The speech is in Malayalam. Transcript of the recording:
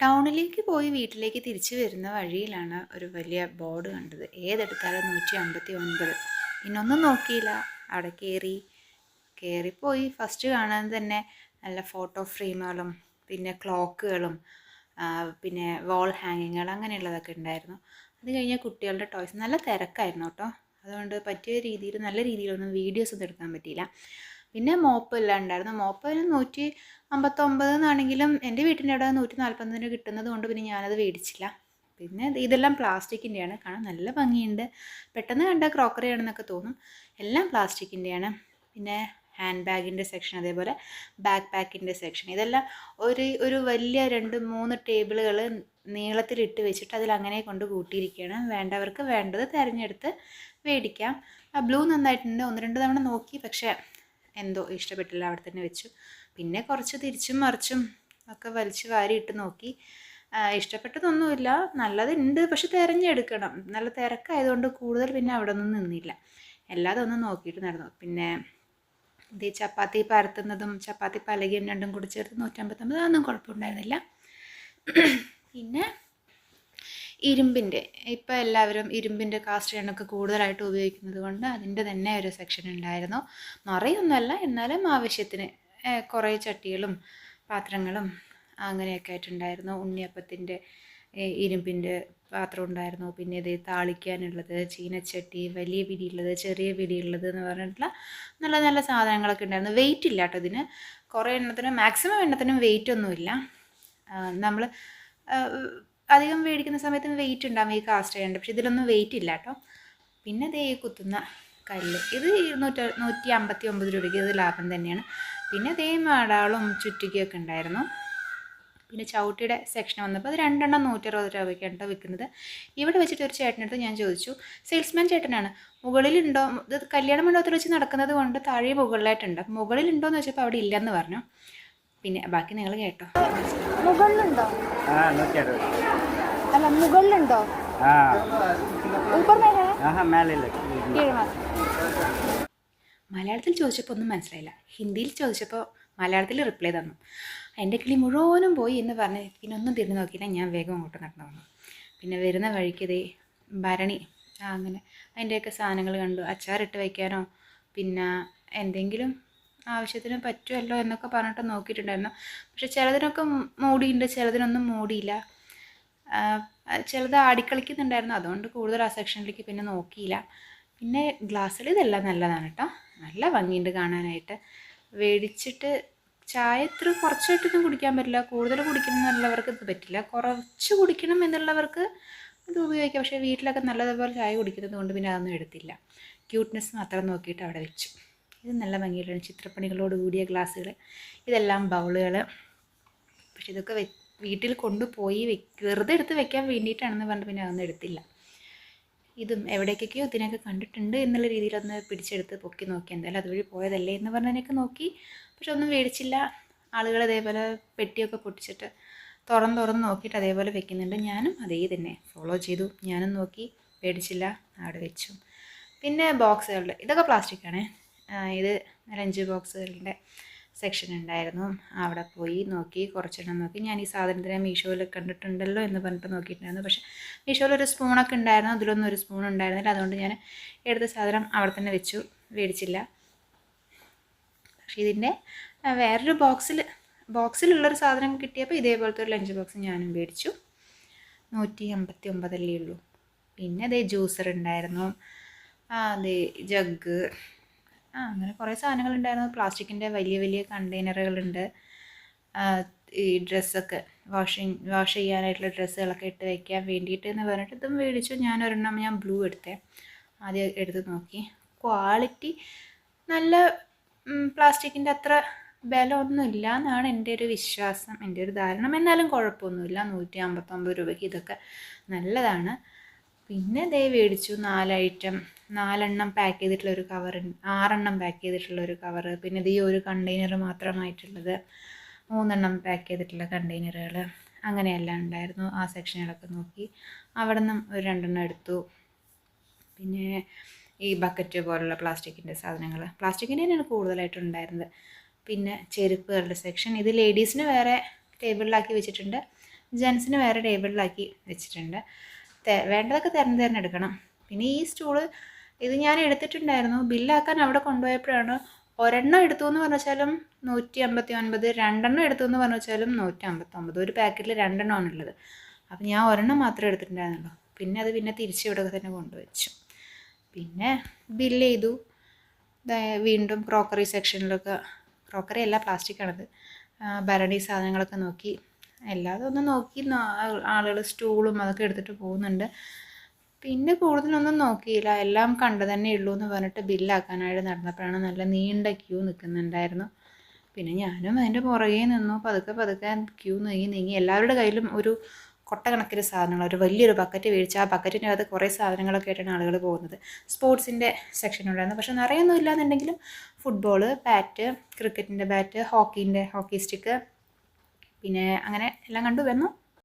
ടൗണിലേക്ക് പോയി വീട്ടിലേക്ക് തിരിച്ചു വരുന്ന വഴിയിലാണ് ഒരു വലിയ ബോർഡ് കണ്ടത്. ഏതെടുത്താലും നൂറ്റി അമ്പത്തി ഒൻപത് പിന്നൊന്നും നോക്കിയില്ല. അവിടെ കയറി കയറിപ്പോയി ഫസ്റ്റ് കാണാൻ തന്നെ നല്ല ഫോട്ടോ ഫ്രെയിമുകളും പിന്നെ ക്ലോക്കുകളും പിന്നെ വാൾ ഹാങ്ങിങ്ങുകൾ അങ്ങനെയുള്ളതൊക്കെ ഉണ്ടായിരുന്നു. അത് കഴിഞ്ഞാൽ കുട്ടികളുടെ ടോയ്സ്. നല്ല തിരക്കായിരുന്നു കേട്ടോ. അതുകൊണ്ട് പറ്റിയ രീതിയിൽ നല്ല രീതിയിലൊന്നും വീഡിയോസ് ഒന്നും എടുക്കാൻ പറ്റിയില്ല. പിന്നെ മോപ്പ് എല്ലാം ഉണ്ടായിരുന്നു മോപ്പ് അതിന് നൂറ്റി അമ്പത്തൊമ്പത് എന്നാണെങ്കിലും എന്റെ വീട്ടിന്റെ അവിടെ നൂറ്റി നാൽപ്പതിന് കിട്ടുന്നത് കൊണ്ട് പിന്നെ ഞാനത് മേടിച്ചില്ല. പിന്നെ ഇത് ഇതെല്ലാം പ്ലാസ്റ്റിക്കിന്റെയാണ്. കാണാൻ നല്ല ഭംഗിയുണ്ട്. പെട്ടെന്ന് കണ്ട ക്രോക്കറി ആണെന്നൊക്കെ തോന്നും. എല്ലാം പ്ലാസ്റ്റിക്കിന്റെയാണ്. പിന്നെ ഹാൻഡ് ബാഗിന്റെ സെക്ഷൻ അതേപോലെ ബാക്ക് പാക്കിന്റെ സെക്ഷൻ. ഇതെല്ലാം ഒരു ഒരു വലിയ രണ്ട് മൂന്ന് ടേബിളുകൾ നീളത്തിലിട്ട് വെച്ചിട്ട് അതിൽ അങ്ങനെ കൊണ്ട് കൂട്ടിയിരിക്കുകയാണ്. വേണ്ടവർക്ക് വേണ്ടത് തിരഞ്ഞെടുത്ത് മേടിക്കാം. ആ ബ്ലൂ നന്നായിട്ടുണ്ട്. ഒന്ന് രണ്ട് തവണ നോക്കി. പക്ഷേ എന്തോ ഇഷ്ടപ്പെട്ടില്ല അവിടെ തന്നെ വെച്ചു. പിന്നെ കുറച്ച് തിരിച്ചും മറിച്ചും ഒക്കെ വലിച്ച് വാരിയിട്ട് നോക്കി. ഇഷ്ടപ്പെട്ടതൊന്നുമില്ല. നല്ലതുണ്ട് പക്ഷെ തിരഞ്ഞെടുക്കണം. നല്ല തിരക്കായതുകൊണ്ട് കൂടുതൽ പിന്നെ അവിടെ ഒന്നും നിന്നില്ല. എല്ലാതും ഒന്ന് നോക്കിയിട്ട് നടന്നു പിന്നെ ഇത് ചപ്പാത്തി പരത്തുന്നതും ചപ്പാത്തി പലകയും രണ്ടും കൂടി ചേർത്ത് നൂറ്റമ്പത്തൊമ്പത് അതൊന്നും കുഴപ്പമുണ്ടായിരുന്നില്ല. പിന്നെ ഇരുമ്പിന്റെ ഇപ്പോൾ എല്ലാവരും ഇരുമ്പിന്റെ കാസ്റ്റ് എണ്ണൊക്കെ കൂടുതലായിട്ട് ഉപയോഗിക്കുന്നത് കൊണ്ട് അതിന്റെ തന്നെ ഒരു സെക്ഷൻ ഉണ്ടായിരുന്നു. നിറയൊന്നുമല്ല എന്നാലും ആവശ്യത്തിന് കുറേ ചട്ടികളും പാത്രങ്ങളും അങ്ങനെയൊക്കെ ആയിട്ടുണ്ടായിരുന്നു. ഉണ്ണിയപ്പത്തിന്റെ ഇരുമ്പിന്റെ പാത്രം ഉണ്ടായിരുന്നു. പിന്നെ ഇത് താളിക്കാനുള്ളത് ചീനച്ചട്ടി വലിയ പിടിയുള്ളത് ചെറിയ പിടിയുള്ളത് എന്ന് പറഞ്ഞിട്ടുള്ള നല്ല നല്ല സാധനങ്ങളൊക്കെ ഉണ്ടായിരുന്നു. വെയിറ്റ് ഇല്ല കേട്ടോ ഇതിന്. കുറേ എണ്ണത്തിനും മാക്സിമം എണ്ണത്തിനും വെയിറ്റ് ഒന്നുമില്ല. നമ്മൾ അധികം മേടിക്കുന്ന സമയത്ത് വെയിറ്റ് ഉണ്ടാവും ഈ കാസ്റ്റ് ചെയ്യേണ്ട പക്ഷെ ഇതിലൊന്നും വെയിറ്റ് ഇല്ല കേട്ടോ. പിന്നെ ദേ കുത്തുന്ന കല്ല്. ഇത് ഇരുന്നൂറ്റി നൂറ്റി അമ്പത്തി ഒമ്പത് രൂപയ്ക്ക് ഇത് ലാഭം തന്നെയാണ്. പിന്നെ ദേ മാടാളും ചുറ്റിക്കൊക്കെ ഉണ്ടായിരുന്നു. പിന്നെ ചവിട്ടിയുടെ സെക്ഷൻ വന്നപ്പോൾ അത് രണ്ടെണ്ണം നൂറ്ററുപത് രൂപയ്ക്കാണ് വിൽക്കുന്നത്. ഇവിടെ വെച്ചിട്ട് ഒരു ചേട്ടനടുത്ത് ഞാൻ ചോദിച്ചു സെയിൽസ്മാൻ ചേട്ടനാണ്. മുകളിലുണ്ടോ? ഇത് കല്യാണ മണ്ഡപത്തിൽ വെച്ച് നടക്കുന്നത് കൊണ്ട് താഴെ മുകളിലായിട്ടുണ്ട്. മുകളിലുണ്ടോ എന്ന് വെച്ചപ്പോൾ അവിടെ ഇല്ലെന്ന് പറഞ്ഞു. പിന്നെ ബാക്കി നിങ്ങൾ കേട്ടോ. മുകളിലുണ്ടോ? ആ നൂറ്റി അറുപത് അല്ല മുകളിലുണ്ടോ? ആ. മലയാളത്തിൽ ചോദിച്ചപ്പോൾ ഒന്നും മനസ്സിലായില്ല. ഹിന്ദിയിൽ ചോദിച്ചപ്പോൾ മലയാളത്തിൽ റിപ്ലൈ തന്നു. എന്റെ കിളി മുഴുവനും പോയി എന്ന് പറഞ്ഞ് പിന്നെ ഒന്നും തിരിഞ്ഞു നോക്കിയില്ല. ഞാൻ വേഗം അങ്ങോട്ട് നടന്നു വന്നു. പിന്നെ വരുന്ന വഴിക്ക് ഇതേ ഭരണി അങ്ങനെ അതിന്റെയൊക്കെ സാധനങ്ങൾ കണ്ടു. അച്ചാറിട്ട് വയ്ക്കാനോ പിന്നെ എന്തെങ്കിലും ആവശ്യത്തിന് പറ്റുമല്ലോ എന്നൊക്കെ പറഞ്ഞിട്ട് നോക്കിയിട്ടുണ്ടായിരുന്നു. പക്ഷെ ചിലതിനൊക്കെ മൂടിയുണ്ട് ചിലതിനൊന്നും മൂടിയില്ല. ചിലത് ആടിക്കളിക്കുന്നുണ്ടായിരുന്നു. അതുകൊണ്ട് കൂടുതൽ ആ സെക്ഷനിലേക്ക് പിന്നെ നോക്കിയില്ല. പിന്നെ ഗ്ലാസ്സിൽ ഇതെല്ലാം നല്ലതാണ് കേട്ടോ നല്ല ഭംഗിയുണ്ട് കാണാനായിട്ട്. വേടിച്ചിട്ട് ചായ ഇത്ര കുറച്ചായിട്ടൊന്നും കുടിക്കാൻ പറ്റില്ല. കൂടുതൽ കുടിക്കണം എന്നുള്ളവർക്ക് ഇത് പറ്റില്ല. കുറച്ച് കുടിക്കണം എന്നുള്ളവർക്ക് ഇത് ഉപയോഗിക്കാം. പക്ഷേ വീട്ടിലൊക്കെ നല്ലതുപോലെ ചായ കുടിക്കുന്നത് കൊണ്ട് പിന്നെ അതൊന്നും എടുത്തില്ല. ക്യൂട്ട്നെസ് മാത്രം നോക്കിയിട്ട് അവിടെ വെച്ചു. ഇത് നല്ല ഭംഗിയുള്ള ചിത്രപ്പണികളോട് കൂടിയ ഗ്ലാസ്സുകൾ ഇതെല്ലാം ബൗളുകൾ പക്ഷെ ഇതൊക്കെ വീട്ടിൽ കൊണ്ടുപോയി വെറുതെ എടുത്ത് വെക്കാൻ വേണ്ടിയിട്ടാണെന്ന് പറഞ്ഞിട്ട് പിന്നെ അതൊന്നും എടുത്തില്ല. ഇതും എവിടേക്കൊക്കെയോ ഇതിനൊക്കെ കണ്ടിട്ടുണ്ട് എന്നുള്ള രീതിയിലൊന്ന് പിടിച്ചെടുത്ത് പൊക്കി നോക്കി. എന്തായാലും അതുവഴി പോയതല്ലേ എന്ന് പറഞ്ഞതിനൊക്കെ നോക്കി. പക്ഷെ ഒന്നും മേടിച്ചില്ല. ആളുകൾ അതേപോലെ പെട്ടിയൊക്കെ പൊട്ടിച്ചിട്ട് തുറന്ന് തുറന്ന് നോക്കിയിട്ട് അതേപോലെ വെക്കുന്നുണ്ട്. ഞാനും അതേ തന്നെ. ഫോളോ ചെയ്തു. ഞാനും നോക്കി. മേടിച്ചില്ല. അവിടെ വെച്ചു. പിന്നെ ബോക്സുകളുടെ ഇതൊക്കെ പ്ലാസ്റ്റിക്കാണ്. ഇത് ലഞ്ച് ബോക്സുകളുടെ സെക്ഷൻ ഉണ്ടായിരുന്നു. അവിടെ പോയി നോക്കി കുറച്ചെണ്ണം നോക്കി. ഞാൻ ഈ സാധനത്തിനെ മീഷോയിൽ കണ്ടിട്ടുണ്ടല്ലോ എന്ന് പറഞ്ഞിട്ട് നോക്കിയിട്ടുണ്ടായിരുന്നു. പക്ഷേ മീഷോയിൽ ഒരു സ്പൂണൊക്കെ ഉണ്ടായിരുന്നു. അതിലൊന്നും ഒരു സ്പൂൺ ഉണ്ടായിരുന്നില്ല. അതുകൊണ്ട് ഞാൻ എടുത്ത സാധനം അവിടെ തന്നെ വെച്ചു. മേടിച്ചില്ല. പക്ഷേ ഇതിന്റെ വേറൊരു ബോക്സിൽ ബോക്സിലുള്ളൊരു സാധനം കിട്ടിയപ്പോൾ ഇതേപോലത്തെ ഒരു ലഞ്ച് ബോക്സ് ഞാനും മേടിച്ചു. നൂറ്റി അമ്പത്തി ഒമ്പതല്ലേ ഉള്ളൂ. പിന്നെ അതേ ജ്യൂസർ ഉണ്ടായിരുന്നു. അതെ ജഗ് ആ അങ്ങനെ കുറേ സാധനങ്ങളുണ്ടായിരുന്നു. പ്ലാസ്റ്റിക്കിന്റെ വലിയ വലിയ കണ്ടെയ്നറുകളുണ്ട്. ഈ ഡ്രസ്സൊക്കെ വാഷിങ് വാഷ് ചെയ്യാനായിട്ടുള്ള ഡ്രസ്സുകളൊക്കെ ഇട്ട് വയ്ക്കാൻ വേണ്ടിയിട്ട് എന്ന് പറഞ്ഞിട്ട് ഇതും മേടിച്ചു. ഞാൻ ഒരെണ്ണം ഞാൻ ബ്ലൂ എടുത്തേ. ആദ്യം എടുത്ത് നോക്കി. ക്വാളിറ്റി നല്ല പ്ലാസ്റ്റിക്കിന്റെ അത്ര ബലമൊന്നുമില്ല എന്നാണ് എന്റെ ഒരു വിശ്വാസം എന്റെ ഒരു ധാരണ. എന്നാലും കുഴപ്പമൊന്നുമില്ല. നൂറ്റി അമ്പത്തൊമ്പത് രൂപയ്ക്ക് ഇതൊക്കെ നല്ലതാണ്. പിന്നെ ദേ മേടിച്ചു നാല് ഐറ്റം നാലെണ്ണം പാക്ക് ചെയ്തിട്ടുള്ള ഒരു കവർ ആറെണ്ണം പാക്ക് ചെയ്തിട്ടുള്ള ഒരു കവർ പിന്നെ ഇത് ഈ ഒരു കണ്ടെയ്നർ മാത്രമായിട്ടുള്ളത്. മൂന്നെണ്ണം പാക്ക് ചെയ്തിട്ടുള്ള കണ്ടെയ്നറുകൾ അങ്ങനെയെല്ലാം ഉണ്ടായിരുന്നു ആ സെക്ഷനുകളൊക്കെ നോക്കി. അവിടെ നിന്നും ഒരു രണ്ടെണ്ണം എടുത്തു. പിന്നെ ഈ ബക്കറ്റ് പോലുള്ള പ്ലാസ്റ്റിക്കിന്റെ സാധനങ്ങൾ പ്ലാസ്റ്റിക്കിന്റെ തന്നെയാണ് കൂടുതലായിട്ടും ഉണ്ടായിരുന്നത്. പിന്നെ ചെരുപ്പുകളുടെ സെക്ഷൻ ഇത് ലേഡീസിന് വേറെ ടേബിളിലാക്കി വെച്ചിട്ടുണ്ട്. ജെൻസിന് വേറെ ടേബിളിലാക്കി വെച്ചിട്ടുണ്ട്. വേണ്ടതൊക്കെ തിരഞ്ഞ് എടുക്കണം. പിന്നെ ഈ സ്റ്റൂൾ ഇത് ഞാൻ എടുത്തിട്ടുണ്ടായിരുന്നു. ബില്ലാക്കാൻ അവിടെ കൊണ്ടുപോയപ്പോഴാണ് ഒരെണ്ണം എടുത്തു എന്ന് പറഞ്ഞാലും നൂറ്റി അമ്പത്തി ഒൻപത് രണ്ടെണ്ണം എടുത്തു എന്ന് പറഞ്ഞാലും നൂറ്റി അമ്പത്തൊമ്പത് ഒരു പാക്കറ്റിൽ രണ്ടെണ്ണമാണ് ഉള്ളത്. അപ്പം ഞാൻ ഒരെണ്ണം മാത്രമേ എടുത്തിട്ടുണ്ടായിരുന്നുള്ളൂ. പിന്നെ അത് പിന്നെ തിരിച്ച് ഇവിടെ തന്നെ കൊണ്ടുവച്ചു. പിന്നെ ബില്ല് ചെയ്തു. വീണ്ടും ക്രോക്കറി സെക്ഷനിലൊക്കെ ക്രോക്കറി അല്ല പ്ലാസ്റ്റിക്കാണത് ഭരണി സാധനങ്ങളൊക്കെ നോക്കി. എല്ലാതും ഒന്ന് നോക്കി ആളുകൾ സ്റ്റൂളും അതൊക്കെ എടുത്തിട്ട് പോകുന്നുണ്ട്. പിന്നെ കൂടുതലൊന്നും നോക്കിയില്ല. എല്ലാം കണ്ടു തന്നെ ഉള്ളൂ എന്ന് പറഞ്ഞിട്ട് ബില്ലാക്കാനായിട്ട് നടന്നപ്പോഴാണ് നല്ല നീണ്ട ക്യൂ നിൽക്കുന്നുണ്ടായിരുന്നു. പിന്നെ ഞാനും അതിന്റെ പുറകെ നിന്നു. പതുക്കെ പതുക്കെ ക്യൂ നീങ്ങി നീങ്ങി എല്ലാവരുടെ കയ്യിലും ഒരു കൊട്ട കണക്കിന് സാധനങ്ങൾ ഒരു വലിയൊരു ബക്കറ്റ് വീഴ്ച ആ ബക്കറ്റിന്റെ അകത്ത് കുറേ സാധനങ്ങളൊക്കെ ആയിട്ടാണ് ആളുകൾ പോകുന്നത്. സ്പോർട്സിന്റെ സെക്ഷൻ ഉണ്ടായിരുന്നു. പക്ഷെ നിറയൊന്നും ഇല്ലാന്നുണ്ടെങ്കിലും ഫുട്ബോൾ ബാറ്റ് ക്രിക്കറ്റിന്റെ ബാറ്റ് ഹോക്കീന്റെ ഹോക്കി സ്റ്റിക്ക് പിന്നെ അങ്ങനെ എല്ലാം കണ്ടു വന്നു.